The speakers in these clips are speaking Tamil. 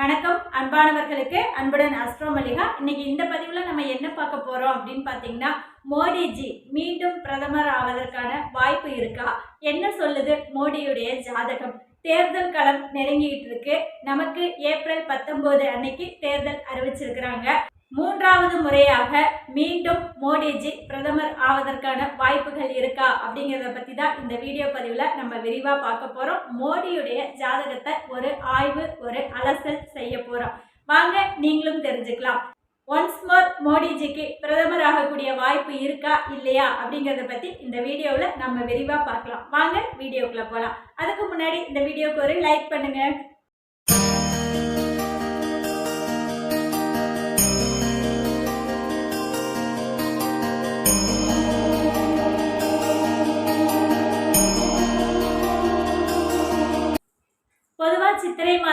வணக்கம். அன்பானவர்களுக்கு அன்புடன் அஸ்ட்ரோ மல்லிகா. இன்னைக்கு இந்த பதிவில் நம்ம என்ன பார்க்க போகிறோம் அப்படின்னு பார்த்தீங்கன்னா மோடிஜி மீண்டும் பிரதமர் ஆவதற்கான வாய்ப்பு இருக்கா? என்ன சொல்லுது மோடியுடைய ஜாதகம்? தேர்தல் களம் நெருங்கிட்டு இருக்கு. நமக்கு ஏப்ரல் பத்தொன்பது அன்னைக்கு தேர்தல் அறிவிச்சிருக்கிறாங்க. மூன்றாவது முறையாக மீண்டும் மோடிஜி பிரதமர் ஆவதற்கான வாய்ப்புகள் இருக்கா அப்படிங்கிறத பத்தி தான் இந்த வீடியோ பதிவுல நம்ம விரிவா பார்க்க போறோம். மோடியுடைய ஜாதகத்தை ஒரு ஆய்வு ஒரு அலசல் செய்ய போறோம். வாங்க நீங்களும் தெரிஞ்சுக்கலாம். ஒன்ஸ் மோர் மோடிஜிக்கு பிரதமர் ஆகக்கூடிய வாய்ப்பு இருக்கா இல்லையா அப்படிங்கிறத பத்தி இந்த வீடியோவில் நம்ம விரிவா பார்க்கலாம். வாங்க வீடியோக்குள்ள போகலாம் அதுக்கு முன்னாடி இந்த வீடியோக்கு ஒரு லைக் பண்ணுங்க.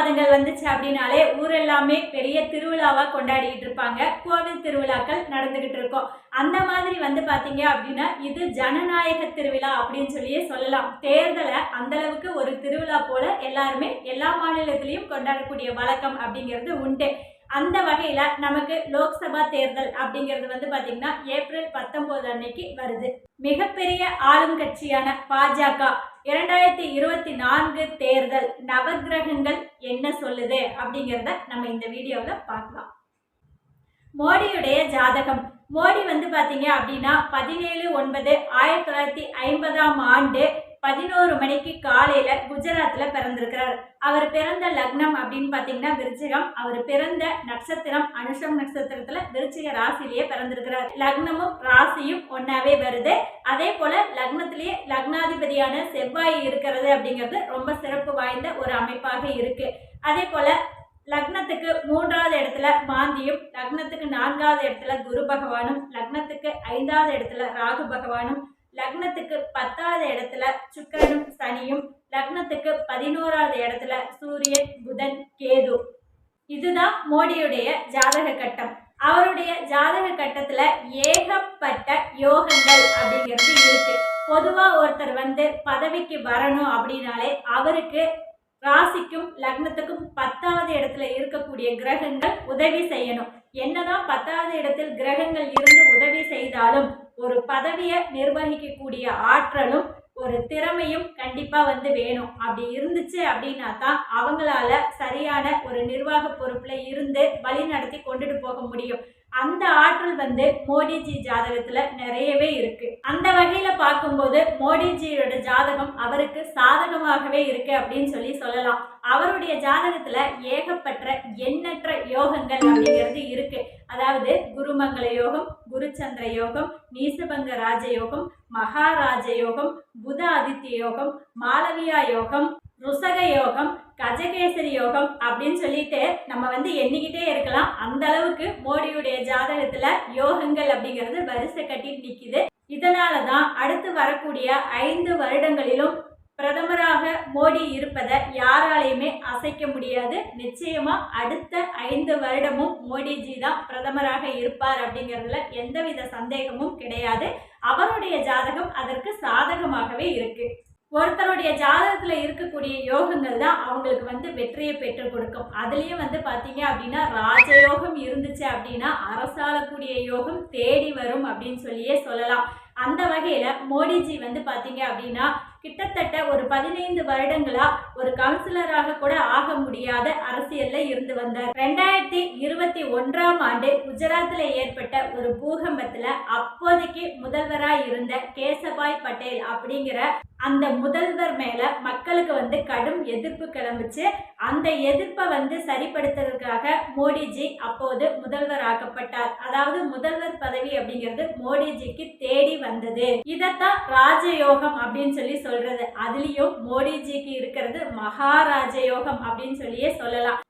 மாதங்கள் வந்துச்சு அப்படின்னாலே ஊரெல்லாமே பெரிய திருவிழாவாக கொண்டாடிக்கிட்டு இருப்பாங்க. கோவில் திருவிழாக்கள் நடந்துக்கிட்டு இருக்கும். அந்த மாதிரி வந்து பார்த்தீங்க அப்படின்னா இது ஜனநாயக திருவிழா அப்படின்னு சொல்லியே சொல்லலாம். தேர்தலை அந்த அளவுக்கு ஒரு திருவிழா போல எல்லாருமே எல்லா மாநிலத்திலையும் கொண்டாடக்கூடிய வழக்கம் அப்படிங்கிறது உண்டு. அந்த வகையில் நமக்கு லோக்சபா தேர்தல் அப்படிங்கிறது வந்து பார்த்திங்கன்னா ஏப்ரல் பத்தொம்போது அன்னைக்கு வருது. மிகப்பெரிய ஆளும் கட்சியான பாஜக இரண்டாயிரத்தி இருபத்தி நான்கு தேர்தல் நவகிரகங்கள் என்ன சொல்லுது அப்படிங்கிறத நம்ம இந்த வீடியோவில் பார்க்கலாம். மோடியுடைய ஜாதகம். மோடி வந்து பார்த்தீங்க அப்படின்னா பதினேழு ஒன்பது ஆயிரத்தி தொள்ளாயிரத்தி ஐம்பதாம் ஆண்டு பதினோரு மணிக்கு காலையில குஜராத்ல பிறந்திருக்கிறார். அவர் பிறந்த லக்னம் அப்படின்னு பார்த்தீங்கன்னா விருச்சிகம். அவர் பிறந்த நட்சத்திரம் அனுஷம் நட்சத்திரத்துல விருச்சிக ராசிலேயே பிறந்திருக்கிறார். லக்னமும் ராசியும் ஒன்னாவே வருது. அதே போல லக்னத்திலேயே லக்னாதிபதியான செவ்வாய் இருக்கிறது அப்படிங்கிறது ரொம்ப சிறப்பு வாய்ந்த ஒரு அமைப்பாக இருக்கு. அதே போல லக்னத்துக்கு மூன்றாவது இடத்துல மாந்தியும் லக்னத்துக்கு நான்காவது இடத்துல குரு பகவானும் லக்னத்துக்கு ஐந்தாவது இடத்துல ராகு பகவானும் லக்னத்துக்கு பத்தாவது இடத்துல சுக்கரனும் சனியும் லக்னத்துக்கு பதினோராவது இடத்துல சூரியன் புதன் கேது. இதுதான் மோடியுடைய ஜாதக கட்டம். அவருடைய ஜாதக கட்டத்துல ஏகப்பட்ட யோகங்கள் அப்படிங்கிறது இருக்கு. பொதுவா ஒருத்தர் வந்து பதவிக்கு வரணும் அப்படின்னாலே அவருக்கு ராசிக்கும் லக்னத்துக்கும் பத்தாவது இடத்துல இருக்கக்கூடிய கிரகங்கள் உதவி செய்யணும். என்னதான் பத்தாவது இடத்தில் கிரகங்கள் இருந்து உதவி செய்தாலும் பதவியை நிர்வகிக்கக்கூடிய ஆற்றலும் ஒரு திறமையும் கண்டிப்பாக வந்து வேணும். அப்படி இருந்துச்சு அப்படின்னா தான் அவங்களால சரியான ஒரு நிர்வாக பொறுப்பில் இருந்து வழி நடத்தி கொண்டுட்டு போக முடியும். அந்த ஆற்றல் வந்து மோடிஜி ஜாதகத்துல நிறையவே இருக்கு. அந்த வகையில பார்க்கும்போது மோடிஜியோட ஜாதகம் அவருக்கு சாதகமாகவே இருக்கு அப்படின்னு சொல்லி சொல்லலாம். அவருடைய ஜாதகத்துல ஏகப்பட்ட எண்ணற்ற யோகங்கள் அப்படிங்கிறது இருக்கு. அதாவது குருமங்கள யோகம் குருச்சந்திர யோகம் நீசபங்க ராஜயோகம் மகாராஜ யோகம் புத ஆதித்ய யோகம் மாளவியா யோகம் ருசக யோகம் கஜகேசரி யோகம் அப்படின்னு சொல்லிட்டு நம்ம வந்து எண்ணிக்கிட்டே இருக்கலாம். அந்த அளவுக்கு மோடியுடைய ஜாதகத்துல யோகங்கள் அப்படிங்கிறது வரிசை கட்டிட்டு நிக்குது. இதனால தான் அடுத்து வரக்கூடிய ஐந்து வருடங்களிலும் பிரதமராக மோடி இருப்பதை யாராலையுமே அசைக்க முடியாது. நிச்சயமா அடுத்த ஐந்து வருடமும் மோடிஜி தான் பிரதமராக இருப்பார் அப்படிங்கிறதுல எந்தவித சந்தேகமும் கிடையாது. அவருடைய ஜாதகம் அதற்கு சாதகமாகவே இருக்கு. ஒருத்தருடைய ஜாதகத்தில் இருக்கக்கூடிய யோகங்கள் தான் அவங்களுக்கு வந்து வெற்றியை பெற்றுக் கொடுக்கும். அதுலேயும் வந்து பார்த்தீங்க அப்படின்னா ராஜயோகம் இருந்துச்சு அப்படின்னா அரசாளக்கூடிய யோகம் தேடி வரும் அப்படின்னு சொல்லியே சொல்லலாம். அந்த வகையில் மோடிஜி வந்து பார்த்தீங்க அப்படின்னா கிட்டத்தட்ட ஒரு பதினைந்து வருடங்களா ஒரு கவுன்சிலராக கூட ஆக முடியாத அரசியல்ல இருந்து வந்தார். ரெண்டாயிரத்தி இருபத்தி ஒன்றாம் ஆண்டு குஜராத்ல ஏற்பட்ட ஒரு பூகம்பத்துல அப்போதைக்கு முதல்வராய் இருந்த கேசபாய் பட்டேல் அப்படிங்கிற அந்த முதல்வர் மேல மக்களுக்கு வந்து கடும் எதிர்ப்பு கிளம்பிச்சு அந்த எதிர்ப்பை வந்து சரிப்படுத்துறதுக்காக மோடிஜி அப்போது முதல்வர் ஆக்கப்பட்டார். அதாவது முதல்வர் பதவி அப்படிங்கிறது மோடிஜிக்கு தேடி வந்தது. இதத்தான் ராஜயோகம் அப்படின்னு சொல்லி சொல்றது. அதுலயும் மோடிஜிக்கு இருக்கிறது மகாராஜ யோகம் அப்படின்னு சொல்லியே சொல்லலாம்.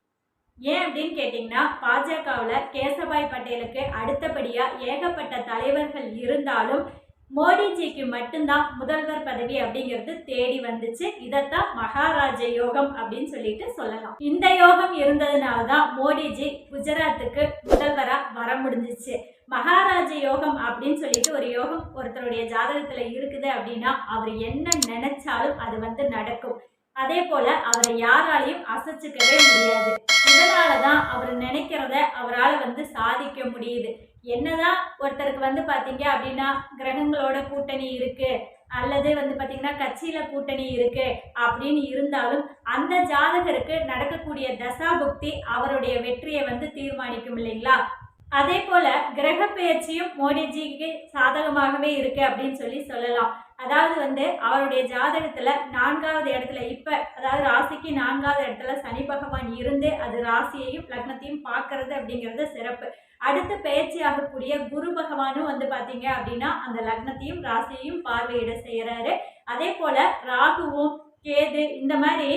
ஏன் அப்படின்னு கேட்டிங்கன்னா பாஜகவில் கேசபாய் பட்டேலுக்கு அடுத்தபடியாக ஏகப்பட்ட தலைவர்கள் இருந்தாலும் மோடிஜிக்கு மட்டும்தான் முதல்வர் பதவி அப்படிங்கிறது தேடி வந்துச்சு. இதைத்தான் மகாராஜ யோகம் அப்படின்னு சொல்லிட்டு சொல்லலாம். இந்த யோகம் இருந்ததுனால தான் மோடிஜி குஜராத்துக்கு முதல்வரா வர முடிஞ்சிச்சு. மகாராஜ யோகம் அப்படின்னு சொல்லிட்டு ஒரு யோகம் ஒருத்தருடைய ஜாதகத்துல இருக்குது அப்படின்னா அவர் என்ன நினைச்சாலும் அது வந்து நடக்கும். அதே போல அவரை யாராலையும் அசைச்சுக்கவே முடியாது. இதனாலதான் அவர் நினைக்கிறத அவரால் வந்து சாதிக்க முடியுது. என்னதான் ஒருத்தருக்கு வந்து பார்த்தீங்க அப்படின்னா கிரகங்களோட கூட்டணி இருக்கு அல்லது வந்து பார்த்தீங்கன்னா கட்சியில கூட்டணி இருக்கு அப்படின்னு இருந்தாலும் அந்த ஜாதகருக்கு நடக்கக்கூடிய தசாபுக்தி அவருடைய வெற்றியை வந்து தீர்மானிக்கும் இல்லைங்களா? அதே போல கிரக பெயர்ச்சியும் மோடிஜிக்கு சாதகமாகவே இருக்கு அப்படின்னு சொல்லி சொல்லலாம். அதாவது வந்து அவருடைய ஜாதகத்துல நான்காவது இடத்துல இப்ப அதாவது ராசிக்கு நான்காவது இடத்துல சனி பகவான் இருந்து அது ராசியையும் லக்னத்தையும் பார்க்கறது அப்படிங்கிறது சிறப்பு. அடுத்து பயிற்சி ஆகக்கூடிய குரு பகவானும் வந்து பார்த்தீங்க அப்படின்னா அந்த லக்னத்தையும் ராசியையும் பார்வையிட செய்கிறாரு அதே போல ராகுவும் கேது இந்த மாதிரி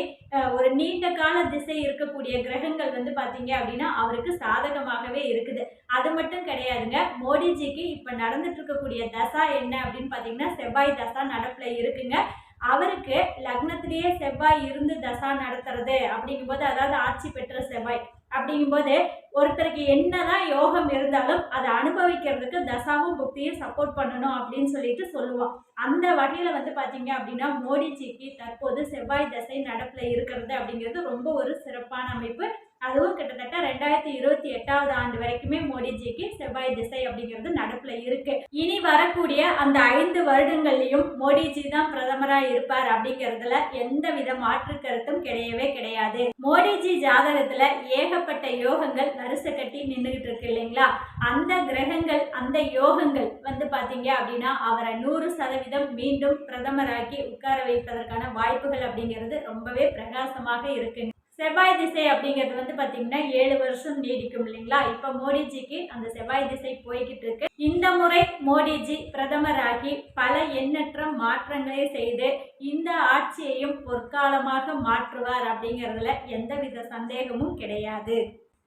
ஒரு நீண்ட கால திசை இருக்கக்கூடிய கிரகங்கள் வந்து பார்த்தீங்க அப்படின்னா அவருக்கு சாதகமாகவே இருக்குது. அது மட்டும் கிடையாதுங்க. மோடிஜிக்கு இப்போ நடந்துட்டு இருக்கக்கூடிய தசா என்ன அப்படின்னு பார்த்தீங்கன்னா செவ்வாய் தசா நடப்பில் இருக்குங்க. அவருக்கு லக்னத்திலேயே செவ்வாய் இருந்து தசா நடத்துறது அப்படிங்கும்போது அதாவது ஆட்சி பெற்ற செவ்வாய். அப்படிங்கும்போது ஒருத்தருக்கு என்னதான் யோகம் இருந்தாலும் அதை அனுபவிக்கிறதுக்கு தசாவும் புக்தியும் சப்போர்ட் பண்ணணும் அப்படின்னு சொல்லிட்டு சொல்லுவோம் அந்த வகையில் வந்து பார்த்தீங்க அப்படின்னா மோடிஜிக்கு தற்போது செவ்வாய் தசை நடப்பில் இருக்கிறது அப்படிங்கிறது ரொம்ப ஒரு சிறப்பான அமைப்பு. அதுவும் கிட்டத்தட்ட ரெண்டாயிரத்தி இருபத்தி எட்டாவது ஆண்டு வரைக்குமே மோடிஜிக்கு செவ்வாய் திசை அப்படிங்கிறது நடப்புல இருக்கு. இனி வரக்கூடிய அந்த ஐந்து வருடங்கள்லயும் மோடிஜி தான் பிரதமரா இருப்பார் அப்படிங்கிறதுல எந்த வித மாற்று கருத்தும் கிடையவே கிடையாது. மோடிஜி ஜாதகத்துல ஏகப்பட்ட யோகங்கள் வரிசை கட்டி நின்றுகிட்டு இருக்கு இல்லைங்களா? அந்த கிரகங்கள் அந்த யோகங்கள் வந்து பாத்தீங்க அப்படின்னா அவரை நூறு சதவீதம் மீண்டும் பிரதமராக்கி உட்கார வைப்பதற்கான வாய்ப்புகள் அப்படிங்கிறது ரொம்பவே பிரகாசமாக இருக்குங்க. செவ்வாய் திசை அப்படிங்கிறது வந்து பார்த்தீங்கன்னா ஏழு வருஷம் நீடிக்கும் இல்லைங்களா? இப்போ மோடிஜிக்கு அந்த செவ்வாய் திசை போய்கிட்டு இருக்கு. இந்த முறை மோடிஜி பிரதமராகி பல எண்ணற்ற மாற்றங்களை செய்து இந்த ஆட்சியையும் பொற்காலமாக மாற்றுவார் அப்படிங்கிறதுல எந்தவித சந்தேகமும் கிடையாது.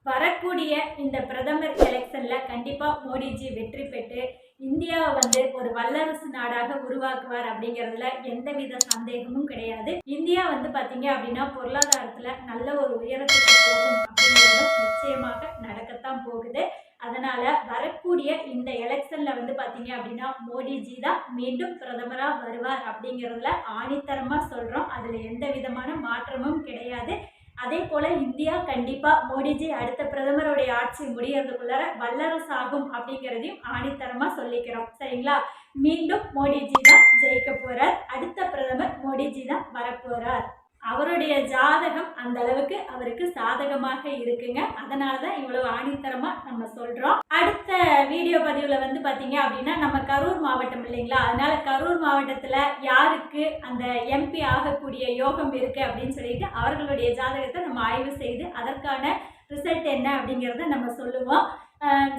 வரக்கூடிய இந்த பிரதமர் எலெக்ஷன்ல கண்டிப்பா மோடிஜி வெற்றி பெற்று இந்தியாவை வந்து ஒரு வல்லரசு நாடாக உருவாக்குவார் அப்படிங்கிறதுல எந்தவித சந்தேகமும் கிடையாது. இந்தியா வந்து பாத்தீங்க அப்படின்னா பொருளாதாரத்துல நல்ல ஒரு உயரத்துக்கு போகும் அப்படிங்கிறதும் நிச்சயமாக நடக்கத்தான் போகுது. அதனால வரக்கூடிய இந்த எலெக்ஷன்ல வந்து பாத்தீங்க அப்படின்னா மோடிஜி தான் மீண்டும் பிரதமரா வருவார் அப்படிங்கிறதுல ஆணித்தரமா சொல்றோம். அதுல எந்த விதமான மாற்றமும் கிடையாது. அதே போல இந்தியா கண்டிப்பா மோடிஜி அடுத்த பிரதமருடைய ஆட்சி முடியறதுக்குள்ளார வல்லரசு ஆகும் அப்படிங்கிறதையும் ஆணித்தரமா சொல்லிக்கிறோம். சரிங்களா? மீண்டும் மோடிஜி தான் ஜெயிக்க போறார். அடுத்த பிரதமர் மோடிஜி தான் வரப்போறார் அவருடைய ஜாதகம் அந்த அளவுக்கு அவருக்கு சாதகமாக இருக்குங்க. அதனால தான் இவ்வளவு ஆணித்தரமா நம்ம சொல்றோம். அடுத்த வீடியோ பதிவுல வந்து பாத்தீங்க அப்படின்னா நம்ம கரூர் மாவட்டம் இல்லைங்களா? அதனால கரூர் மாவட்டத்துல யாருக்கு அந்த எம்பி ஆகக்கூடிய யோகம் இருக்கு அப்படின்னு சொல்லிட்டு அவர்களுடைய ஜாதகத்தை நம்ம ஆய்வு செய்து அதற்கான ரிசல்ட் என்ன அப்படிங்கிறத நம்ம சொல்லுவோம்.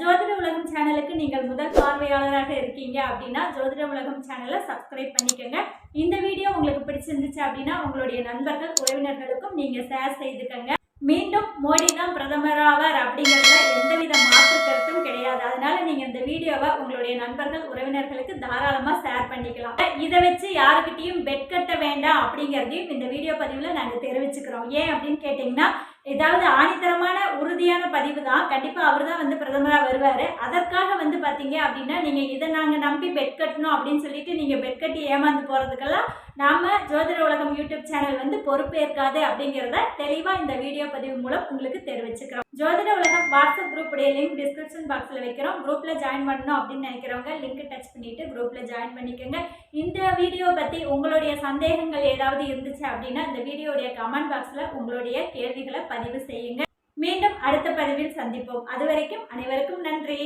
ஜோதிட உலகம் சேனலுக்கு நீங்கள் முதல் பார்வையாளராக இருக்கீங்க அப்படின்னா ஜோதிட உலகம் சேனலை சப்ஸ்கிரைப் பண்ணிக்கோங்க. இந்த வீடியோ உங்களுக்கு பிடிச்சிருந்துச்சு அப்படின்னா உங்களுடைய நண்பர்கள் உறவினர்களுக்கும் நீங்கள் ஷேர் செய்துக்கங்க. மீண்டும் மோடி தான் பிரதமராவார் அப்படிங்கிறதுல எந்தவித மாற்று கருத்தும் கிடையாது. அதனால நீங்கள் இந்த வீடியோவை உங்களுடைய நண்பர்கள் உறவினர்களுக்கு தாராளமாக ஷேர் பண்ணிக்கலாம். இதை வச்சு யாருக்கிட்டையும் பெட் கட்ட வேண்டாம் அப்படிங்கிறதையும் இந்த வீடியோ பதிவில் நாங்கள் தெரிவிச்சுக்கிறோம். ஏன் அப்படின்னு கேட்டிங்கன்னா ஏதாவது ஆணித்தரமான உறுதியான பதிவு தான் கண்டிப்பாக அவர் தான் வந்து பிரதமராக வருவார். அதற்காக வந்து பார்த்தீங்க அப்படின்னா நீங்கள் இதை நாங்கள் நம்பி பெட் கட்டணும் அப்படின்னு சொல்லிட்டு நீங்கள் பெட் கட்டி ஏமாந்து போகிறதுக்கெல்லாம் நாம ஜோதிட உலகம் யூடியூப் சேனல் வந்து பொறுப்பேற்காது அப்படிங்கிறத தெளிவாக இந்த வீடியோ பதிவு மூலம் உங்களுக்கு தெரிவிச்சுக்கிறோம். ஜோதிட உலகம் வாட்ஸ்அப் குரூப் உடைய லிங்க் டிஸ்கிரிப்ஷன் பாக்ஸில் வைக்கிறோம். குரூப்பில் ஜாயின் பண்ணணும் அப்படின்னு நினைக்கிறவங்க லிங்க் டச் பண்ணிட்டு குரூப்பில் ஜாயின் பண்ணிக்கோங்க. இந்த வீடியோ பற்றி உங்களுடைய சந்தேகங்கள் ஏதாவது இருந்துச்சு அப்படின்னா இந்த வீடியோடைய கமெண்ட் பாக்ஸில் உங்களுடைய கேள்விகளை பதிவு செய்யுங்க. மீண்டும் அடுத்த பதிவில் சந்திப்போம். அது வரைக்கும் அனைவருக்கும் நன்றி.